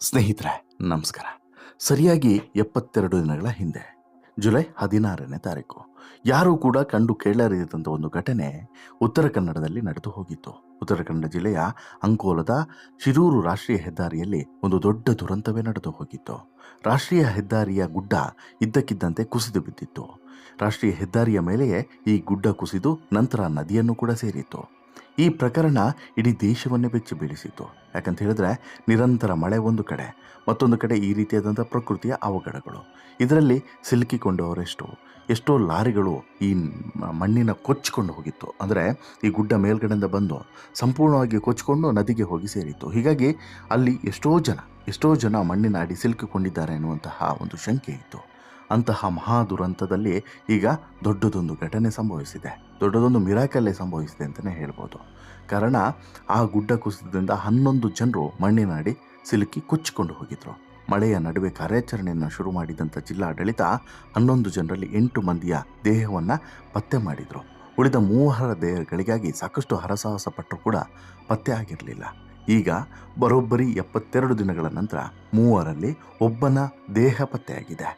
ಸ್ನೇಹಿತರೆ, ನಮಸ್ಕಾರ. ಸರಿಯಾಗಿ ಎಪ್ಪತ್ತೆರಡು ದಿನಗಳ ಹಿಂದೆ, ಜುಲೈ ಹದಿನಾರನೇ ತಾರೀಕು, ಯಾರೂ ಕೂಡ ಕಂಡು ಕೇಳರಿದಂಥ ಒಂದು ಘಟನೆ ಉತ್ತರ ಕನ್ನಡದಲ್ಲಿ ನಡೆದು ಹೋಗಿತ್ತು. ಉತ್ತರ ಕನ್ನಡ ಜಿಲ್ಲೆಯ ಅಂಕೋಲದ ಶಿರೂರು ರಾಷ್ಟ್ರೀಯ ಹೆದ್ದಾರಿಯಲ್ಲಿ ಒಂದು ದೊಡ್ಡ ದುರಂತವೇ ನಡೆದು ಹೋಗಿತ್ತು. ರಾಷ್ಟ್ರೀಯ ಹೆದ್ದಾರಿಯ ಗುಡ್ಡ ಇದ್ದಕ್ಕಿದ್ದಂತೆ ಕುಸಿದು ಬಿದ್ದಿತ್ತು. ರಾಷ್ಟ್ರೀಯ ಹೆದ್ದಾರಿಯ ಮೇಲೆಯೇ ಈ ಗುಡ್ಡ ಕುಸಿದು ನಂತರ ನದಿಯನ್ನು ಕೂಡ ಸೇರಿತ್ತು. ಈ ಪ್ರಕರಣ ಇಡೀ ದೇಶವನ್ನೇ ಬೆಚ್ಚಿ ಬೀಳಿಸಿತು ಯಾಕಂತ ಹೇಳಿದ್ರೆ ನಿರಂತರ ಮಳೆ ಒಂದು ಕಡೆ, ಮತ್ತೊಂದು ಕಡೆ ಈ ರೀತಿಯಾದಂಥ ಪ್ರಕೃತಿಯ ಅವಘಡಗಳು. ಇದರಲ್ಲಿ ಸಿಲುಕಿಕೊಂಡವರೆಷ್ಟು? ಎಷ್ಟೋ ಲಾರಿಗಳು ಈ ಮಣ್ಣಿನ ಕೊಚ್ಚಿಕೊಂಡು ಹೋಗಿತ್ತು. ಅಂದರೆ ಈ ಗುಡ್ಡ ಮೇಲ್ಗಡೆಯಿಂದ ಬಂದು ಸಂಪೂರ್ಣವಾಗಿ ಕೊಚ್ಚಿಕೊಂಡು ನದಿಗೆ ಹೋಗಿ ಸೇರಿತ್ತು. ಹೀಗಾಗಿ ಅಲ್ಲಿ ಎಷ್ಟೋ ಜನ ಎಷ್ಟೋ ಜನ ಮಣ್ಣಿನ ಅಡಿ ಸಿಲುಕಿಕೊಂಡಿದ್ದಾರೆ ಎನ್ನುವಂತಹ ಒಂದು ಶಂಕೆ ಇತ್ತು. ಅಂತಹ ಮಹಾ ದುರಂತದಲ್ಲಿ ಈಗ ದೊಡ್ಡದೊಂದು ಘಟನೆ ಸಂಭವಿಸಿದೆ. ದೊಡ್ಡದೊಂದು ಮಿರಾಕಲ್ಲೇ ಸಂಭವಿಸಿದೆ ಅಂತಲೇ ಹೇಳ್ಬೋದು. ಕಾರಣ ಆ ಗುಡ್ಡ ಕುಸಿತದಿಂದ ಹನ್ನೊಂದು ಜನರು ಮಣ್ಣಿನಡಿ ಸಿಲುಕಿ ಕೊಚ್ಚಿಕೊಂಡು ಹೋಗಿದ್ರು. ಮಳೆಯ ನಡುವೆ ಕಾರ್ಯಾಚರಣೆಯನ್ನು ಶುರು ಮಾಡಿದಂಥ ಜಿಲ್ಲಾಡಳಿತ ಹನ್ನೊಂದು ಜನರಲ್ಲಿ ಎಂಟು ಮಂದಿಯ ದೇಹವನ್ನು ಪತ್ತೆ ಮಾಡಿದರು. ಉಳಿದ ಮೂವರ ದೇಹಗಳಿಗಾಗಿ ಸಾಕಷ್ಟು ಹರಸಾಹಸ ಪಟ್ಟರು ಕೂಡ ಪತ್ತೆ ಆಗಿರಲಿಲ್ಲ. ಈಗ ಬರೋಬ್ಬರಿ ಎಪ್ಪತ್ತೆರಡು ದಿನಗಳ ನಂತರ ಮೂವರಲ್ಲಿ ಒಬ್ಬನ ದೇಹ ಪತ್ತೆಯಾಗಿದೆ.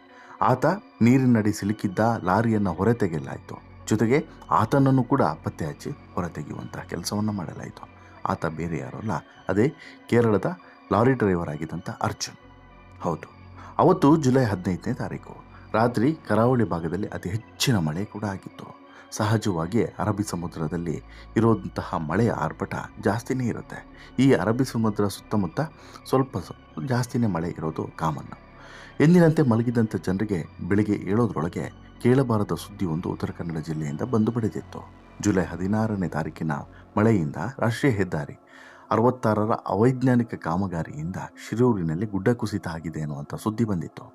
ಆತ ನೀರಿನಡಿ ಸಿಲುಕಿದ್ದ ಲಾರಿಯನ್ನು ಹೊರತೆಗೆಯಲಾಯಿತು. ಜೊತೆಗೆ ಆತನನ್ನು ಕೂಡ ಪತ್ತೆ ಹಚ್ಚಿ ಹೊರತೆಗೆಯುವಂಥ ಕೆಲಸವನ್ನು ಮಾಡಲಾಯಿತು. ಆತ ಬೇರೆ ಯಾರಲ್ಲ ಅದೇ ಕೇರಳದ ಲಾರಿ ಡ್ರೈವರ್ ಆಗಿದ್ದಂಥ ಅರ್ಜುನ್. ಹೌದು, ಅವತ್ತು ಜುಲೈ ಹದಿನೈದನೇ ತಾರೀಕು. ರಾತ್ರಿ ಕರಾವಳಿ ಭಾಗದಲ್ಲಿ ಅತಿ ಹೆಚ್ಚಿನ ಮಳೆ ಕೂಡ ಆಗಿತ್ತು. ಸಹಜವಾಗಿ ಅರಬ್ಬಿ ಸಮುದ್ರದಲ್ಲಿ ಇರುವಂತಹ ಮಳೆಯ ಆರ್ಭಟ ಜಾಸ್ತಿನೇ ಇರುತ್ತೆ. ಈ ಅರಬ್ಬಿ ಸಮುದ್ರ ಸುತ್ತಮುತ್ತ ಸ್ವಲ್ಪ ಜಾಸ್ತಿನೇ ಮಳೆ ಇರೋದು ಕಾಮನ್ನು ಎಂದಿನಂತೆ ಮಲಗಿದಂಥ ಜನರಿಗೆ ಬೆಳಿಗ್ಗೆ ಏಳೋದ್ರೊಳಗೆ ಕೇಳಬಾರದ ಸುದ್ದಿ ಒಂದು ಉತ್ತರ ಕನ್ನಡ ಜಿಲ್ಲೆಯಿಂದ ಬಂದು ಪಡೆದಿತ್ತು ಜುಲೈ ಹದಿನಾರನೇ ತಾರೀಕಿನ ಮಳೆಯಿಂದ ರಾಷ್ಟ್ರೀಯ ಹೆದ್ದಾರಿ ಅರವತ್ತಾರರ ಅವೈಜ್ಞಾನಿಕ ಕಾಮಗಾರಿಯಿಂದ ಶಿರೂರಿನಲ್ಲಿ ಗುಡ್ಡ ಕುಸಿತ ಆಗಿದೆ ಅನ್ನುವಂಥ ಸುದ್ದಿ ಬಂದಿತ್ತು.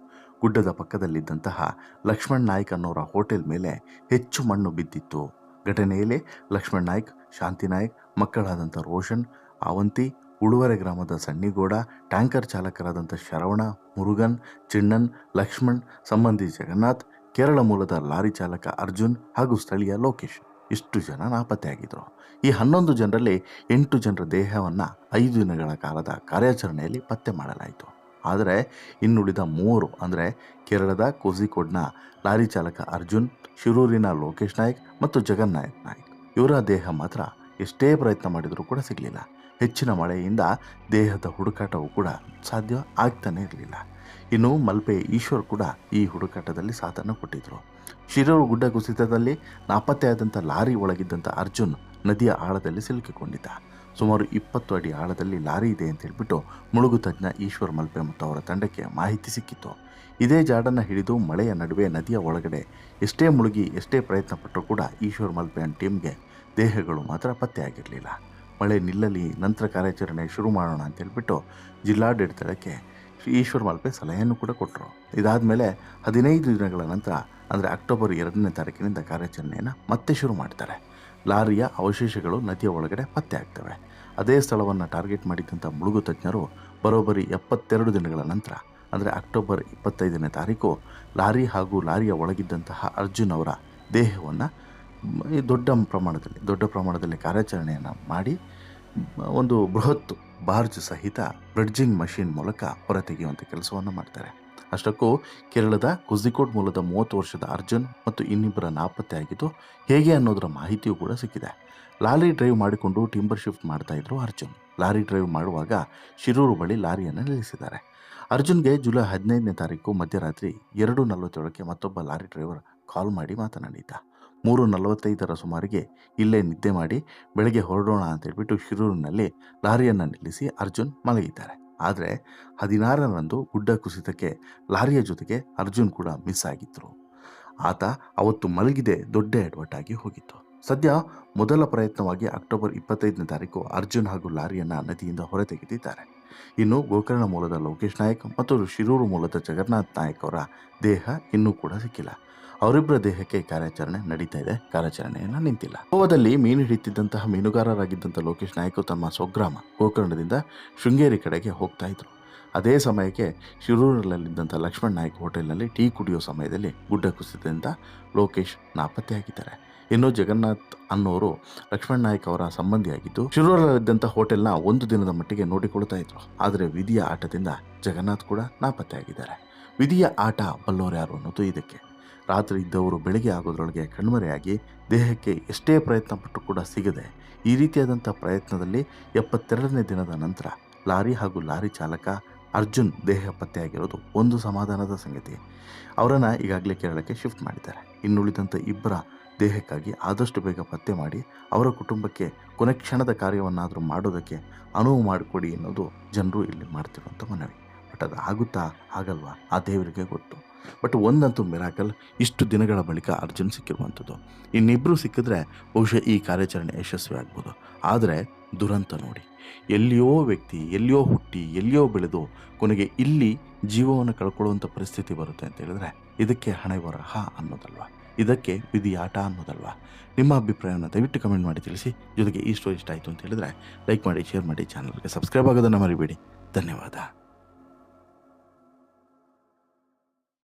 ಗುಡ್ಡದ ಪಕ್ಕದಲ್ಲಿದ್ದಂತಹ ಲಕ್ಷ್ಮಣ್ ನಾಯ್ಕ್ ಅನ್ನೋರ ಹೋಟೆಲ್ ಮೇಲೆ ಹೆಚ್ಚು ಮಣ್ಣು ಬಿದ್ದಿತ್ತು. ಘಟನೆಯಲ್ಲಿ ಲಕ್ಷ್ಮಣ್ ನಾಯ್ಕ್, ಶಾಂತಿ ನಾಯ್ಕ್ ಮಕ್ಕಳಾದಂಥ ರೋಷನ್ ಅವಂತಿ ಉಳುವರೆ ಗ್ರಾಮದ ಸಣ್ಣಿಗೋಡ, ಟ್ಯಾಂಕರ್ ಚಾಲಕರಾದಂಥ ಶರವಣ, ಮುರುಗನ್, ಚಿಣ್ಣನ್, ಲಕ್ಷ್ಮಣ್, ಸಂಬಂಧಿ ಜಗನ್ನಾಥ್ ಕೇರಳ ಮೂಲದ ಲಾರಿ ಚಾಲಕ ಅರ್ಜುನ್ ಹಾಗೂ ಸ್ಥಳೀಯ ಲೋಕೇಶ್ ಇಷ್ಟು ಜನ ನಾಪತ್ತೆಯಾಗಿದ್ದರು ಈ ಹನ್ನೊಂದು ಜನರಲ್ಲಿ ಎಂಟು ಜನರ ದೇಹವನ್ನು ಐದು ದಿನಗಳ ಕಾಲದ ಕಾರ್ಯಾಚರಣೆಯಲ್ಲಿ ಪತ್ತೆ ಮಾಡಲಾಯಿತು. ಆದರೆ ಇನ್ನುಳಿದ ಮೂವರು ಅಂದರೆ ಕೇರಳದ ಕೋಝಿಕೋಡ್ನ ಲಾರಿ ಚಾಲಕ ಅರ್ಜುನ್, ಶಿರೂರಿನ ಲೋಕೇಶ್ ನಾಯಕ್ ಮತ್ತು ಜಗನ್ನಾಯಕ್ ನಾಯಕ್. ಇವರ ದೇಹ ಮಾತ್ರ ಎಷ್ಟೇ ಪ್ರಯತ್ನ ಮಾಡಿದರೂ ಕೂಡ ಸಿಗಲಿಲ್ಲ. ಹೆಚ್ಚಿನ ಮಳೆಯಿಂದ ದೇಹದ ಹುಡುಕಾಟವು ಕೂಡ ಸಾಧ್ಯ ಆಗ್ತಾನೇ ಇರಲಿಲ್ಲ. ಇನ್ನು ಮಲ್ಪೆ ಈಶ್ವರ್ ಕೂಡ ಈ ಹುಡುಕಾಟದಲ್ಲಿ ಸಾಥನ್ನು ಕೊಟ್ಟಿದ್ರು. ಶಿರೂರು ಗುಡ್ಡ ಕುಸಿತದಲ್ಲಿ ನಾಪತ್ತೆಯಾದಂಥ ಲಾರಿ ಒಳಗಿದ್ದಂಥ ಅರ್ಜುನ್ ನದಿಯ ಆಳದಲ್ಲಿ ಸಿಲುಕಿಕೊಂಡಿದ್ದ. ಸುಮಾರು ಇಪ್ಪತ್ತು ಅಡಿ ಆಳದಲ್ಲಿ ಲಾರಿ ಇದೆ ಅಂತ ಹೇಳಿಬಿಟ್ಟು ಮುಳುಗು ತಜ್ಞ ಈಶ್ವರ್ ಮಲ್ಪೆ ಮತ್ತು ಅವರ ತಂಡಕ್ಕೆ ಮಾಹಿತಿ ಸಿಕ್ಕಿತ್ತು. ಇದೇ ಜಾಡನ್ನು ಹಿಡಿದು ಮಳೆಯ ನಡುವೆ ನದಿಯ ಒಳಗಡೆ ಎಷ್ಟೇ ಮುಳುಗಿ, ಎಷ್ಟೇ ಪ್ರಯತ್ನ ಪಟ್ಟರೂ ಕೂಡ ಈಶ್ವರ್ ಮಲ್ಪೆ ಟೀಮ್ಗೆ ದೇಹಗಳು ಮಾತ್ರ ಪತ್ತೆಯಾಗಿರಲಿಲ್ಲ. ಮಳೆ ನಿಲ್ಲಲಿ, ನಂತರ ಕಾರ್ಯಾಚರಣೆ ಶುರು ಮಾಡೋಣ ಅಂತ ಹೇಳಿಬಿಟ್ಟು ಜಿಲ್ಲಾಡಳಿತಕ್ಕೆ ಈಶ್ವರ್ ಮಲ್ಪೆ ಸಲಹೆಯನ್ನು ಕೂಡ ಕೊಟ್ಟರು ಇದಾದ ಮೇಲೆ ಹದಿನೈದು ದಿನಗಳ ನಂತರ, ಅಂದರೆ ಅಕ್ಟೋಬರ್ ಎರಡನೇ ತಾರೀಕಿನಿಂದ ಕಾರ್ಯಾಚರಣೆಯನ್ನು ಮತ್ತೆ ಶುರು ಮಾಡ್ತಾರೆ. ಲಾರಿಯ ಅವಶೇಷಗಳು ನದಿಯ ಒಳಗಡೆ ಪತ್ತೆ ಆಗ್ತವೆ. ಅದೇ ಸ್ಥಳವನ್ನು ಟಾರ್ಗೆಟ್ ಮಾಡಿದ್ದಂಥ ಮುಳುಗು ತಜ್ಞರು ಬರೋಬ್ಬರಿ ಎಪ್ಪತ್ತೆರಡು ದಿನಗಳ ನಂತರ, ಅಂದರೆ ಅಕ್ಟೋಬರ್ ಇಪ್ಪತ್ತೈದನೇ ತಾರೀಕು, ಲಾರಿ ಹಾಗೂ ಲಾರಿಯ ಒಳಗಿದ್ದಂತಹ ಅರ್ಜುನ್ ಅವರ ದೇಹವನ್ನು ದೊಡ್ಡ ಪ್ರಮಾಣದಲ್ಲಿ ದೊಡ್ಡ ಪ್ರಮಾಣದಲ್ಲಿ ಕಾರ್ಯಾಚರಣೆಯನ್ನು ಮಾಡಿ, ಒಂದು ಬೃಹತ್ ಬಾರ್ಜ್ ಸಹಿತ ಬ್ರಿಡ್ಜಿಂಗ್ ಮಷಿನ್ ಮೂಲಕ ಹೊರತೆಗೆಯುವಂಥ ಕೆಲಸವನ್ನು ಮಾಡ್ತಾರೆ. ಅಷ್ಟಕ್ಕೂ ಕೇರಳದ ಕುಜಿಕೋಡ್ ಮೂಲದ ಮೂವತ್ತು ವರ್ಷದ ಅರ್ಜುನ್ ಮತ್ತು ಇನ್ನಿಬ್ಬರ ನಾಪತ್ತೆ ಆಗಿದ್ದು ಹೇಗೆ ಅನ್ನೋದರ ಮಾಹಿತಿಯೂ ಕೂಡ ಸಿಕ್ಕಿದೆ. ಲಾರಿ ಡ್ರೈವ್ ಮಾಡಿಕೊಂಡು ಟಿಂಬರ್ ಶಿಫ್ಟ್ ಮಾಡ್ತಾ ಇದ್ರು ಅರ್ಜುನ್. ಲಾರಿ ಡ್ರೈವ್ ಮಾಡುವಾಗ ಶಿರೂರು ಬಳಿ ಲಾರಿಯನ್ನು ನಿಲ್ಲಿಸಿದ್ದಾರೆ. ಅರ್ಜುನ್ಗೆ ಜುಲೈ ಹದಿನೈದನೇ ತಾರೀಕು ಮಧ್ಯರಾತ್ರಿ ಎರಡು ನಲವತ್ತೇಳಕ್ಕೆ ಮತ್ತೊಬ್ಬ ಲಾರಿ ಡ್ರೈವರ್ ಕಾಲ್ ಮಾಡಿ ಮಾತನಾಡಿದ್ದ. ಮೂರು ನಲವತ್ತೈದರ ಸುಮಾರಿಗೆ ಇಲ್ಲೇ ನಿದ್ದೆ ಮಾಡಿ ಬೆಳಗ್ಗೆ ಹೊರಡೋಣ ಅಂತ ಹೇಳಿಬಿಟ್ಟು ಶಿರೂರಿನಲ್ಲಿ ಲಾರಿಯನ್ನು ನಿಲ್ಲಿಸಿ ಅರ್ಜುನ್ ಮಲಗಿದ್ದಾರೆ. ಆದರೆ ಹದಿನಾರರಂದು ಗುಡ್ಡ ಕುಸಿತಕ್ಕೆ ಲಾರಿಯ ಜೊತೆಗೆ ಅರ್ಜುನ್ ಕೂಡ ಮಿಸ್ ಆಗಿದ್ದರು ಆತ ಅವತ್ತು ಮಲಗಿದೆ ದೊಡ್ಡ ಎಡವಟ್ಟಾಗಿ ಹೋಗಿತ್ತು. ಸದ್ಯ ಮೊದಲ ಪ್ರಯತ್ನವಾಗಿ ಅಕ್ಟೋಬರ್ ಇಪ್ಪತ್ತೈದನೇ ತಾರೀಕು ಅರ್ಜುನ್ ಹಾಗೂ ಲಾರಿಯನ್ನು ನದಿಯಿಂದ ಹೊರತೆಗೆದಿದ್ದಾರೆ. ಇನ್ನು ಗೋಕರ್ಣ ಮೂಲದ ಲೋಕೇಶ್ ನಾಯಕ್ ಮತ್ತು ಶಿರೂರು ಮೂಲದ ಜಗನ್ನಾಥ್ ನಾಯಕ್ ಅವರ ದೇಹ ಇನ್ನೂ ಕೂಡ ಸಿಕ್ಕಿಲ್ಲ. ಅವರಿಬ್ಬರ ದೇಹಕ್ಕೆ ಕಾರ್ಯಾಚರಣೆ ನಡೀತಾ ಇದೆ. ಕಾರ್ಯಾಚರಣೆಯನ್ನು ನಿಂತಿಲ್ಲ. ಗೋವಾದಲ್ಲಿ ಮೀನು ಹಿಡಿತಿದ್ದಂತಹ ಮೀನುಗಾರರಾಗಿದ್ದಂಥ ಲೋಕೇಶ್ ನಾಯ್ಕು ತಮ್ಮ ಸ್ವಗ್ರಾಮ ಗೋಕರ್ಣದಿಂದ ಶೃಂಗೇರಿ ಕಡೆಗೆ ಹೋಗ್ತಾ ಇದ್ರು. ಅದೇ ಸಮಯಕ್ಕೆ ಶಿರೂರಲ್ಲಿದ್ದಂಥ ಲಕ್ಷ್ಮಣ್ ನಾಯ್ಕ್ ಹೋಟೆಲ್ನಲ್ಲಿ ಟೀ ಕುಡಿಯೋ ಸಮಯದಲ್ಲಿ ಗುಡ್ಡ ಕುಸಿತದಿಂದ ಲೋಕೇಶ್ ನಾಪತ್ತೆಯಾಗಿದ್ದಾರೆ. ಇನ್ನು ಜಗನ್ನಾಥ್ ಅನ್ನೋರು ಲಕ್ಷ್ಮಣ್ ನಾಯಕ್ ಅವರ ಸಂಬಂಧಿಯಾಗಿದ್ದು ಶಿರೂರಲ್ಲಿದ್ದಂಥ ಹೋಟೆಲ್ನ ಒಂದು ದಿನದ ಮಟ್ಟಿಗೆ ನೋಡಿಕೊಳ್ತಾ ಇದ್ರು. ಆದರೆ ವಿಧಿಯ ಆಟದಿಂದ ಜಗನ್ನಾಥ್ ಕೂಡ ನಾಪತ್ತೆಯಾಗಿದ್ದಾರೆ. ವಿಧಿಯ ಆಟ ಬಲ್ಲೋರು ಯಾರು ಅನ್ನೋದು ಇದಕ್ಕೆ. ರಾತ್ರಿ ಇದ್ದವರು ಬೆಳಗ್ಗೆ ಆಗೋದ್ರೊಳಗೆ ಕಣ್ಮರೆಯಾಗಿ ದೇಹಕ್ಕೆ ಎಷ್ಟೇ ಪ್ರಯತ್ನ ಪಟ್ಟು ಕೂಡ ಸಿಗದೆ ಈ ರೀತಿಯಾದಂಥ ಪ್ರಯತ್ನದಲ್ಲಿ ಎಪ್ಪತ್ತೆರಡನೇ ದಿನದ ನಂತರ ಲಾರಿ ಹಾಗೂ ಲಾರಿ ಚಾಲಕ ಅರ್ಜುನ್ ದೇಹ ಪತ್ತೆಯಾಗಿರೋದು ಒಂದು ಸಮಾಧಾನದ ಸಂಗತಿ. ಅವರನ್ನು ಈಗಾಗಲೇ ಕೇರಳಕ್ಕೆ ಶಿಫ್ಟ್ ಮಾಡಿದ್ದಾರೆ. ಇನ್ನುಳಿದಂಥ ಇಬ್ಬರ ದೇಹಕ್ಕಾಗಿ ಆದಷ್ಟು ಬೇಗ ಪತ್ತೆ ಮಾಡಿ ಅವರ ಕುಟುಂಬಕ್ಕೆ ಕೊನೆ ಕ್ಷಣದ ಕಾರ್ಯವನ್ನಾದರೂ ಮಾಡೋದಕ್ಕೆ ಅನುವು ಮಾಡಿಕೊಡಿ ಅನ್ನೋದು ಜನರು ಇಲ್ಲಿ ಮಾಡ್ತಿರುವಂಥ ಮನವಿ. ಬಟ್ ಅದು ಆಗುತ್ತಾ ಆಗಲ್ವಾ? ಆ ದೇವರಿಗೆ ಗೊತ್ತು. ಬಟ್ ಒಂದಂತೂ ಮಿರಾಕಲ್, ಇಷ್ಟು ದಿನಗಳ ಬಳಿಕ ಅರ್ಜುನ್ ಸಿಕ್ಕಿರುವಂಥದ್ದು. ಇನ್ನಿಬ್ಬರು ಸಿಕ್ಕಿದ್ರೆ ಬಹುಶಃ ಈ ಕಾರ್ಯಾಚರಣೆ ಯಶಸ್ವಿ ಆಗ್ಬೋದು. ಆದರೆ ದುರಂತ ನೋಡಿ. ಎಲ್ಲಿಯೋ ವ್ಯಕ್ತಿ, ಎಲ್ಲಿಯೋ ಹುಟ್ಟಿ, ಎಲ್ಲಿಯೋ ಬೆಳೆದು ಕೊನೆಗೆ ಇಲ್ಲಿ ಜೀವವನ್ನು ಕಳ್ಕೊಳ್ಳುವಂಥ ಪರಿಸ್ಥಿತಿ ಬರುತ್ತೆ ಅಂತ ಹೇಳಿದ್ರೆ ಇದಕ್ಕೆ ಹಣೆ ಬರಹ ಅನ್ನೋದಲ್ವಾ? ಇದಕ್ಕೆ ವಿಧಿ ಆಟ ಅನ್ನೋದಲ್ವಾ? ನಿಮ್ಮ ಅಭಿಪ್ರಾಯವನ್ನು ದಯವಿಟ್ಟು ಕಮೆಂಟ್ ಮಾಡಿ ತಿಳಿಸಿ. ಜೊತೆಗೆ ಈ ಸ್ಟೋರಿ ಇಷ್ಟ ಆಯಿತು ಅಂತ ಹೇಳಿದ್ರೆ ಲೈಕ್ ಮಾಡಿ ಶೇರ್ ಮಾಡಿ ಚಾನಲ್ಗೆ ಸಬ್ಸ್ಕ್ರೈಬ್ ಆಗೋದನ್ನು ಮರಿಬೇಡಿ. ಧನ್ಯವಾದ.